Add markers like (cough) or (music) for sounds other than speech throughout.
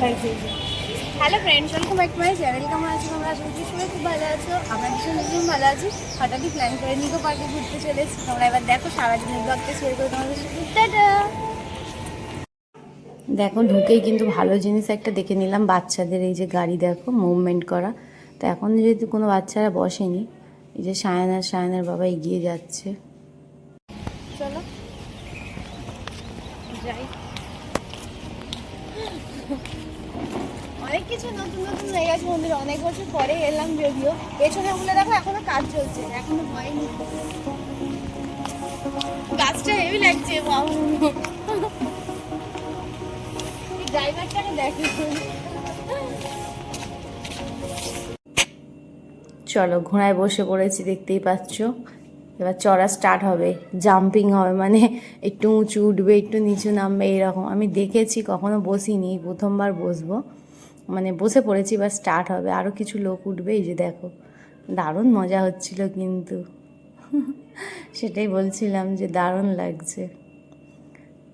Hello friends welcome back to my channel কেমন আছো তোমরা? আশা করছি সবাই খুব ভালো আছো। আমরা ভীষণ ভীষণ ভালো আছি। হঠাৎই প্ল্যান করে নিকো পার্কে ঘুরতে চলেছি। তোমরা এবার দেখো সারাদিনের ব্লগটা শেয়ার করে তোমাদের সাথে। দেখো, ঢুকেই কিন্তু ভালো জিনিস একটা দেখে নিলাম। বাচ্চাদের এই যে গাড়ি দেখো মুভমেন্ট করা। তো এখন যেহেতু কোনো বাচ্চারা বসেনি, এই যে সায়নার সায়নার বাবা এগিয়ে যাচ্ছে। চলো। যাই। অনেক কিছু নতুন নতুন হয়ে গেছে মন্দিরে। অনেক বছর পরে এলাম যদিও। পেছনে ওগুলো দেখো, এখনও কাজ চলছে। এখনও হয়নি গাছটা হেভি লাগছে ড্রাইভারটাকে দেখো। চলো, ঘোড়ায় বসে পড়েছি, দেখতেই পাচ্ছ। এবার চড়া স্টার্ট হবে। জাম্পিং হবে মানে একটু উঁচু উঠবে, একটু নিচু নামবে, এরকম। আমি দেখেছি, কখনো বসিনি, প্রথমবার বসবো। মানে বসে পড়েছি, এবার স্টার্ট হবে। আরও কিছু লোক উঠবে, এই যে দেখো। দারুণ মজা হচ্ছিল কিন্তু। সেটাই বলছিলাম যে দারুণ লাগছে।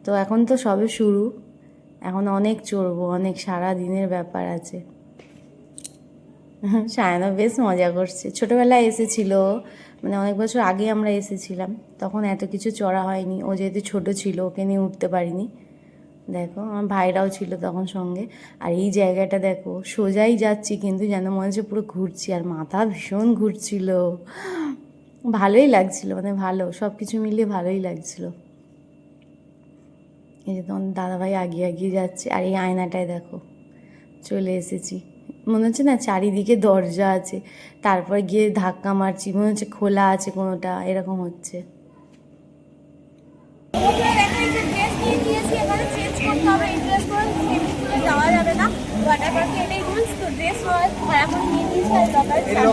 তো এখন তো সবে শুরু। এখন অনেক চড়বো, অনেক সারা দিনের ব্যাপার আছে। সায়না বেশ মজা করছে। ছোটোবেলায় এসেছিল মানে অনেক বছর আগে আমরা এসেছিলাম। তখন এত কিছু চড়া হয়নি। ও যেহেতু ছোট ছিল, ওকে নিয়ে উঠতে পারিনি। দেখো, আমার ভাইরাও ছিল তখন সঙ্গে। আর এই জায়গাটা দেখো, সোজাই যাচ্ছি কিন্তু যেন মনে হচ্ছে পুরো ঘুরছি, আর মাথা ভীষণ ঘুরছিল। ভালোই লাগছিল মানে ভালো সব কিছু মিলিয়ে ভালোই লাগছিল। এই যে তোমার দাদাভাই আগিয়ে আগিয়ে যাচ্ছে, আর এই আয়নাটায় দেখো, চলে এসেছি। মনে হচ্ছে না চারিদিকে দরজা আছে, তারপর গিয়ে ধাক্কা মারছি, মনে হচ্ছে খোলা আছে কোনোটা, এরকম হচ্ছে ওগুলো দেখো এই যে ড্রেস নিয়ে দিয়েছি এবারে চেঞ্জ করতে হবে এই ড্রেস পরে সুইমিং পুলে যাওয়া যাবে না ওয়াটার পার্কে এটাই রুলস তো ড্রেস ভাড়া করে নিয়ে নিয়েছি আর দরকার এই লকারের চাবি চলো আজকে আমাদের ড্রেসটা বলো কি ড্রেস পরে এসেছি কি ড্রেস হয়ে গেল তো এইগুলোই এখান থেকে ভাড়া করে নিয়েছি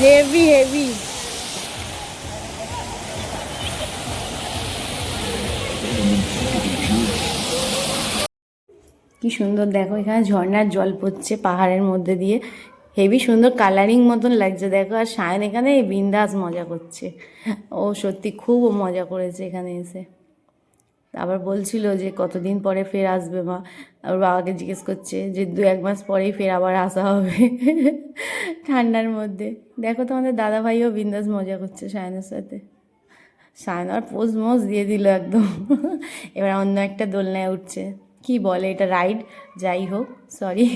হেভি হেভি কি সুন্দর, দেখো এখানে ঝর্ণার জল পড়ছে পাহাড়ের মধ্যে দিয়ে। হেভি সুন্দর কালারিং মতন লাগছে, দেখো। আর সায়ন এখানে বিন্দাস মজা করছে। ও সত্যি খুব মজা করেছে এখানে এসে। আবার বলছিল যে কতদিন পরে ফের আসবে মা। ওর বাবাকে জিজ্ঞেস করছে যে দু এক মাস পরেই ফের আবার আসা হবে (laughs) ঠান্ডার মধ্যে। দেখো তোমাদের দাদা ভাইও বিন্দাস মজা করছে সায়নের সাথে। সায়ন আর পোজ মোজ দিয়ে দিল একদম। (laughs) এবার অন্য একটা দোলনায় উঠছে। কি বলে এটা, রাইড? যাই হোক সরি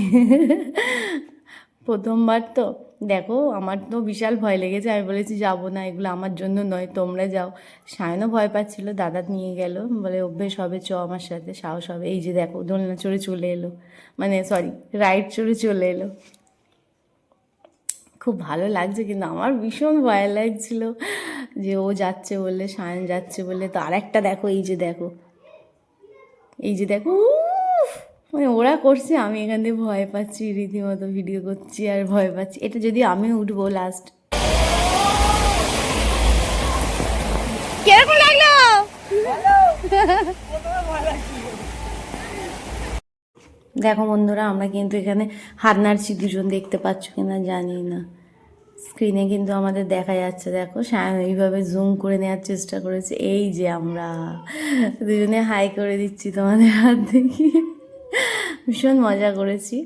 (laughs) প্রথমবার তো। দেখো, আমার তো বিশাল ভয় লেগেছে। আমি বলেছি, যাব না, এগুলো আমার জন্য নয়, তোমরা যাও। সায়নও ভয় পাচ্ছিল, দাদা নিয়ে গেল, বলে, অভ্যেস হবে, চ আমার সাথে, সাহস হবে। এই যে দেখো, দোলনা চড়ে চলে এলো। মানে সরি রাইড চড়ে চলে এলো। খুব ভালো লাগছে, কিন্তু আমার ভীষণ ভয় লাগছিল যে, ও যাচ্ছে বলে সায়ন যাচ্ছে বলে তো আরেকটা দেখো, এই যে দেখো, এই যে দেখো! মানে ওরা করছে আমি এখান থেকে ভয় পাচ্ছি রীতিমতো ভিডিও করছি আর ভয় পাচ্ছি। এটা যদি আমি উঠবো লাস্ট কীরকম লাগল? দেখো বন্ধুরা আমরা কিন্তু এখানে হাত নাড়ছি দুজন দেখতে পাচ্ছ কিনা জানি না। স্ক্রিনে কিন্তু আমাদের দেখা যাচ্ছে দেখো সায়ন এইভাবে জুম করে নেওয়ার চেষ্টা করেছে। এই যে আমরা দুজনে হাই করে দিচ্ছি তোমাদের হাত দেখি। ভীষণ মজা করেছি।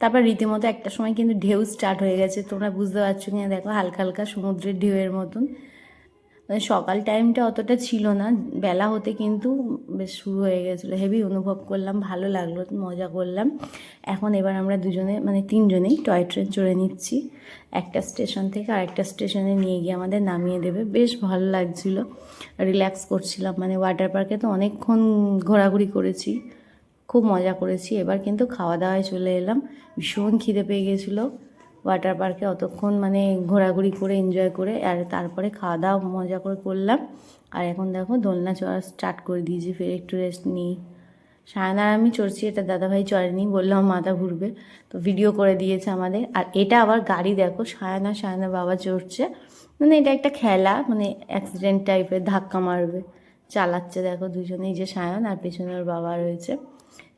তারপর রীতিমতো একটা সময় কিন্তু ঢেউ স্টার্ট হয়ে গেছে। তোমরা বুঝতে পারছ কিনা? দেখো, হালকা হালকা সমুদ্রের ঢেউয়ের মতন। মানে সকাল টাইমটা অতটা ছিল না। বেলা হতে কিন্তু বেশ শুরু হয়ে গেছিল। হেভি অনুভব করলাম, ভালো লাগল, মজা করলাম। এখন এবার আমরা দুজনে মানে তিনজনেই টয় ট্রেন চড়ে নিচ্ছি। একটা স্টেশন থেকে আরেকটা স্টেশনে নিয়ে গিয়ে আমাদের নামিয়ে দেবে। বেশ ভালো লাগছিল। রিল্যাক্স করছিলাম। মানে ওয়াটার পার্কে তো অনেকক্ষণ ঘোরাঘুরি করেছি। খুব মজা করেছি। এবার কিন্তু খাওয়া দাওয়ায় চলে এলাম। ভীষণ খিদে পেয়ে গেছিল। ওয়াটার পার্কে অতক্ষণ মানে ঘোরাঘুরি করে, এনজয় করে, আর তারপরে খাওয়া দাওয়া মজা করে করলাম। আর এখন দেখো দোলনা চড়া স্টার্ট করে দিয়েছি, ফের একটু রেস্ট নিই। সায়না আর আমি চড়ছি, এটা দাদাভাই চড়েনি বললাম মাথা ঘুরবে। তো ভিডিও করে দিয়েছে আমাদের। আর এটা আবার গাড়ি দেখো, সায়না সায়না বাবা চড়ছে। মানে এটা একটা খেলা মানে অ্যাক্সিডেন্ট টাইপের ধাক্কা মারবে। চালাচ্ছে দেখো দুজনেই যে সায়ন আর পেছনে ওর বাবা রয়েছে।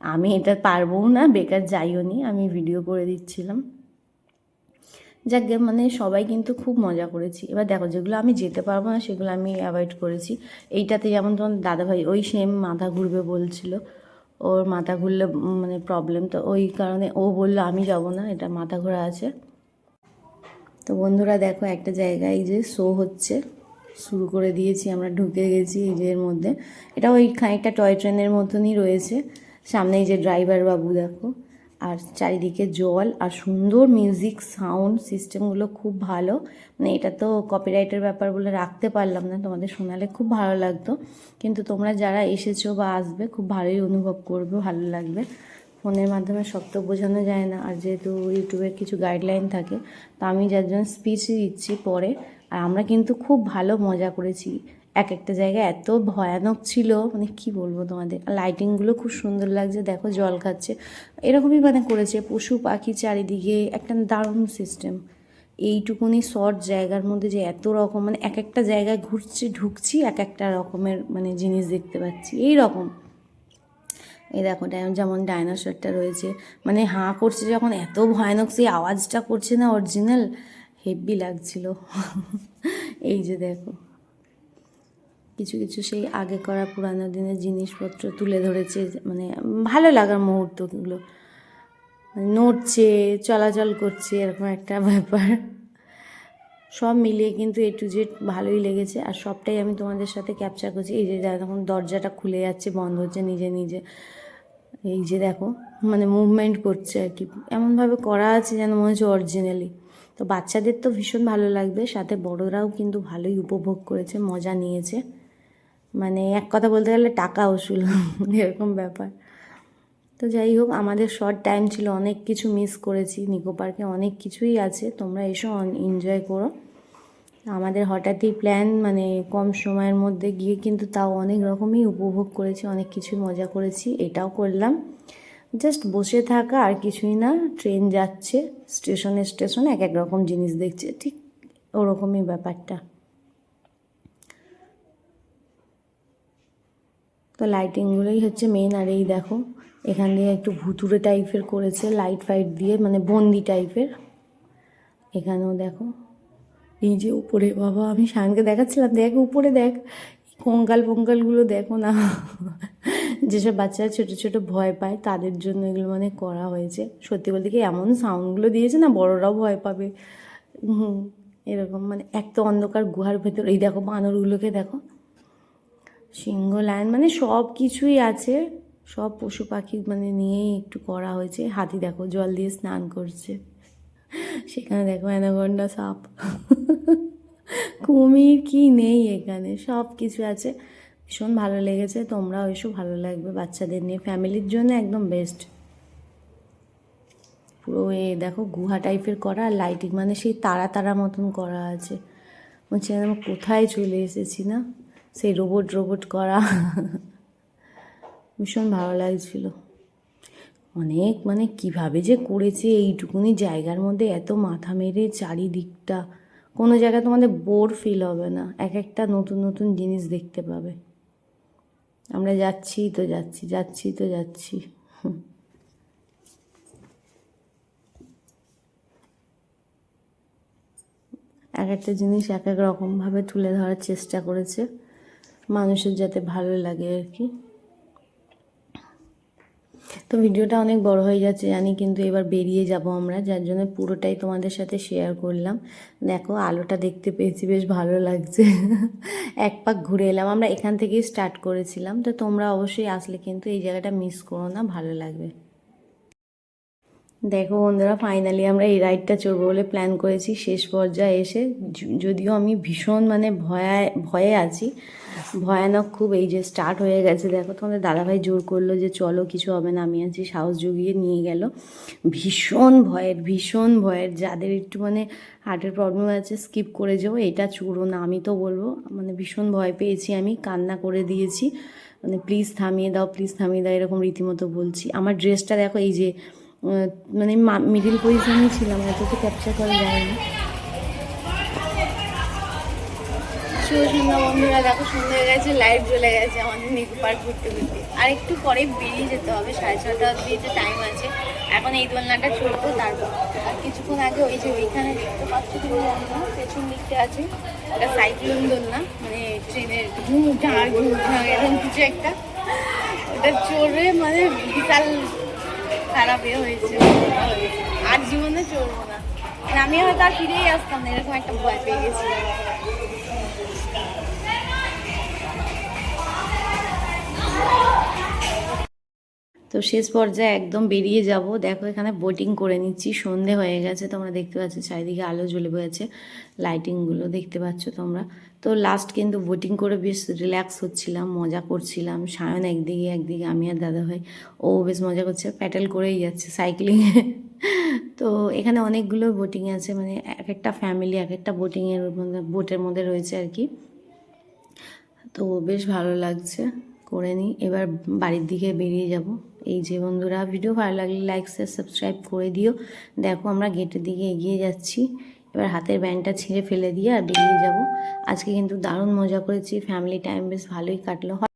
আমি এটা পারবও না, বেকার যাইও নি, আমি ভিডিও করে দিচ্ছিলাম। যাকে মানে সবাই কিন্তু খুব মজা করেছি। এবার দেখো, যেগুলো আমি যেতে পারব না, সেগুলো আমি অ্যাভয়েড করেছি। এইটাতে যেমন তোমার দাদাভাই, ওই সেম মাথা ঘুরবে বলছিল। ওর মাথা ঘুরলে মানে প্রবলেম তো, ওই কারণে ও বলল, আমি যাব না, এটা মাথা ঘোরা আছে। তো বন্ধুরা দেখো, একটা জায়গায় যে শো হচ্ছে। শুরু করে দিয়েছি, আমরা ঢুকে গেছি এই যে এর মধ্যে। এটা ওই খানিকটা টয় ট্রেনের মতনই রয়েছে। সামনে এই যে ড্রাইভার বাবু দেখো, আর চারিদিকে জল আর সুন্দর মিউজিক সাউন্ড সিস্টেমগুলো খুব ভালো। মানে এটা তো কপিরাইটের ব্যাপার বলে রাখতে পারলাম না, তোমাদের শোনালে খুব ভালো লাগতো। কিন্তু তোমরা যারা এসেছ বা আসবে, খুব ভালোই অনুভব করবে, ভালো লাগবে। ফোনের মাধ্যমে সব তো বোঝানো যায় না, আর যেহেতু ইউটিউবের কিছু গাইডলাইন থাকে, তো আমি যার জন্য স্পিচই দিচ্ছি পরে, আর আমরা কিন্তু খুব ভালো মজা করেছি। এক একটা জায়গা এত ভয়ানক ছিল মানে কি বলব তোমাদের? লাইটিংগুলো খুব সুন্দর লাগছে, দেখো জল খাচ্ছে। এরকমই মানে করেছে, পশু, পাখি চারিদিকে একটা দারুণ সিস্টেম এইটুকুনি শর্ট জায়গার মধ্যে যে এত রকম মানে এক একটা জায়গায় ঘুরছি, ঢুকছি, এক একটা রকমের মানে জিনিস দেখতে পাচ্ছি এই রকম এই দেখো যেমন ডাইনোসরটা রয়েছে মানে হাঁ করছে যখন, এত ভয়ানক, সেই আওয়াজটা করছে না অরিজিনাল হেভি লাগছিল। এই যে দেখো। কিছু কিছু সেই আগে করা পুরানো দিনের জিনিসপত্র তুলে ধরেছে মানে ভালো লাগার মুহূর্তগুলো। মানে নড়ছে, চলাচল করছে, এরকম একটা ব্যাপার। সব মিলিয়ে কিন্তু এ টু জেড ভালোই লেগেছে। আর সবটাই আমি তোমাদের সাথে ক্যাপচার করছি। এই যে যখন দরজাটা খুলে যাচ্ছে, বন্ধ হচ্ছে নিজে নিজে, এই যে দেখো মানে মুভমেন্ট করছে আর কি। এমনভাবে করা আছে যেন মনে হচ্ছে অরিজিনালি তো বাচ্চাদের তো ভীষণ ভালো লাগবে, সাথে বড়রাও কিন্তু ভালোই উপভোগ করেছে, মজা নিয়েছে। মানে এক কথা বলতে গেলে টাকা উসুল, এরকম ব্যাপার। তো যাই হোক, আমাদের শর্ট টাইম ছিল, অনেক কিছু মিস করেছি। নিকো পার্কে অনেক কিছুই আছে, তোমরা এসো এনজয় করো। আমাদের হঠাৎই প্ল্যান মানে কম সময়ের মধ্যে গিয়ে কিন্তু তাও অনেক রকমই উপভোগ করেছি, অনেক কিছুই মজা করেছি, এটাও করলাম। জাস্ট বসে থাকা, আর কিছুই না ট্রেন যাচ্ছে স্টেশনে স্টেশনে এক এক রকম জিনিস দেখছে, ঠিক ওরকমই ব্যাপারটা। তো লাইটিংগুলোই হচ্ছে মেন আর এই দেখো, এখান দিয়ে একটু ভুতুরে টাইপের করেছে লাইট ফাইট দিয়ে মানে বন্দি টাইপের এখানেও দেখো, এই যে উপরে, বাবা, আমি শানকে দেখাচ্ছিলাম, দেখ, উপরে দেখ কঙ্কাল পঙ্কালগুলো দেখো না। যেসব বাচ্চারা ছোটো ছোটো ভয় পায়, তাদের জন্য এগুলো মানে করা হয়েছে। সত্যি বলতে কি, এমন সাউন্ডগুলো দিয়েছে না, বড়রাও ভয় পাবে। হুম, এরকম মানে এক তো অন্ধকার গুহার ভেতর, এই দেখো বানরগুলোকে দেখো। সিংহ লায়ন মানে সব কিছুই আছে। সব পশু পাখি মানে নিয়েই একটু করা হয়েছে। হাতি দেখো, জল দিয়ে স্নান করছে। সেখানে দেখো অ্যানাগন্ডা সাপ। কুমির কি নেই এখানে, সব কিছু আছে। ভীষণ ভালো লেগেছে, তোমরাও এসো, ভালো লাগবে বাচ্চাদের নিয়ে। ফ্যামিলির জন্য একদম বেস্ট পুরো এ দেখো গুহা টাইপের করা আর লাইটিং মানে সেই তারা তারা মতন করা আছে। বলছি কোথায় চলে এসেছি না? সেই রোবট রোবট করা। ভীষণ ভালো লাগছিল। অনেক মানে কীভাবে যে করেছে এইটুকুনি জায়গার মধ্যে এত মাথা মেরে চারিদিকটা। কোনো জায়গায় তোমাদের বোর ফিল হবে না। এক একটা নতুন নতুন জিনিস দেখতে পাবে। আমরা যাচ্ছি তো যাচ্ছি যাচ্ছি তো যাচ্ছি। এক একটা জিনিস এক এক রকমভাবে তুলে ধরার চেষ্টা করেছে। মানুষের যাতে ভালো লাগে আর কি। তো ভিডিওটা অনেক বড় হয়ে যাচ্ছে জানি, কিন্তু এবার বেরিয়ে যাব আমরা, যার জন্য পুরোটাই তোমাদের সাথে শেয়ার করলাম। দেখো, আলোটা দেখতে পেয়েছি, বেশ ভালো লাগছে। এক পাক ঘুরে এলাম, আমরা এখান থেকেই স্টার্ট করেছিলাম। তো তোমরা অবশ্যই আসলে কিন্তু এই জায়গাটা মিস করো না, ভালো লাগবে। দেখো বন্ধুরা ফাইনালি আমরা এই রাইডটা চড়বো বলে প্ল্যান করেছি। শেষ পর্যায়ে এসে, যদিও আমি ভীষণ মানে ভয়ে ভয়ে আছি ভয়ানক খুব এই যে স্টার্ট হয়ে গেছে। দেখো তোমাদের দাদাভাই জোর করল যে, চলো, কিছু হবে না। আমি আছি, সাহস জুগিয়ে নিয়ে গেল। ভীষণ ভয়ের ভীষণ ভয়ের। যাদের একটু মানে হার্টের প্রবলেম আছে স্কিপ করে যাও, এটা চড়ো না। আমি তো বলব মানে ভীষণ ভয় পেয়েছি আমি, কান্না করে দিয়েছি। মানে প্লিজ থামিয়ে দাও প্লিজ থামিয়ে দাও, এরকম রীতিমতো বলছি। আমার ড্রেসটা দেখো, এই যে মানে মিডিল পজিশনেই ছিলাম, এত তো ক্যাপচার করা যায়নি। বন্ধুরা, দেখো সন্ধ্যা হয়ে গেছে লাইট জ্বলে গেছে আমাদের নিকো পার্ক ঘুরতে ঘুরতে। আর একটু পরে বেরিয়ে যেতে হবে, সাড়ে ছটা অব্দি টাইম আছে। এখন এই দোলনাটা চলবো তারপর আর কিছুক্ষণ আগে ওই যে ওইখানে দেখতে পাচ্ছ তুমি দোলনা পেছন দিকটা আছে ওটা সাইক্লোন দোলনা মানে ট্রেনের কিছু একটা। ওটা চড়বে মানে বিশাল খারাপ এ হয়েছে। আর জীবনে চড়বো না। মানে আমি হয়তো আর ফিরেই আসতাম না, এরকম একটা ভয় পেয়ে গেছিলাম। তো শেষ পর্যায়ে একদম বেরিয়ে যাব। দেখো এখানে বোটিং করে নিচ্ছি। সন্ধে হয়ে গেছে, তোমরা দেখতে পাচ্ছ চারিদিকে আলো জ্বলে হয়েছে লাইটিংগুলো দেখতে পাচ্ছ তোমরা। তো লাস্ট কিন্তু বোটিং করে বেশ রিল্যাক্স হচ্ছিলাম, মজা করছিলাম। সায়ন একদিকে একদিকে আমি আর দাদা ভাই, ও বেশ মজা করছে প্যাটেল করেই যাচ্ছে সাইক্লিংয়ে তো এখানে অনেকগুলো বোটিং আছে মানে এক একটা ফ্যামিলি এক একটা বোটিংয়ের বোটের মধ্যে রয়েছে আর কি। তো বেশ ভালো লাগছে। করে নিই। এবার বাড়ির দিকে বেরিয়ে যাব। এই যে বন্ধুরা, ভিডিও ভালো লাগলে লাইক শেয়ার সাবস্ক্রাইব করে দিও। দেখো আমরা গেটের দিকে এগিয়ে যাচ্ছি। এবার হাতের ব্যান্ডটা ছিঁড়ে ফেলে দিয়ে আর বেরিয়ে যাব। আজকে কিন্তু দারুণ মজা করেছি। ফ্যামিলি টাইম বেশ ভালোই কাটলো।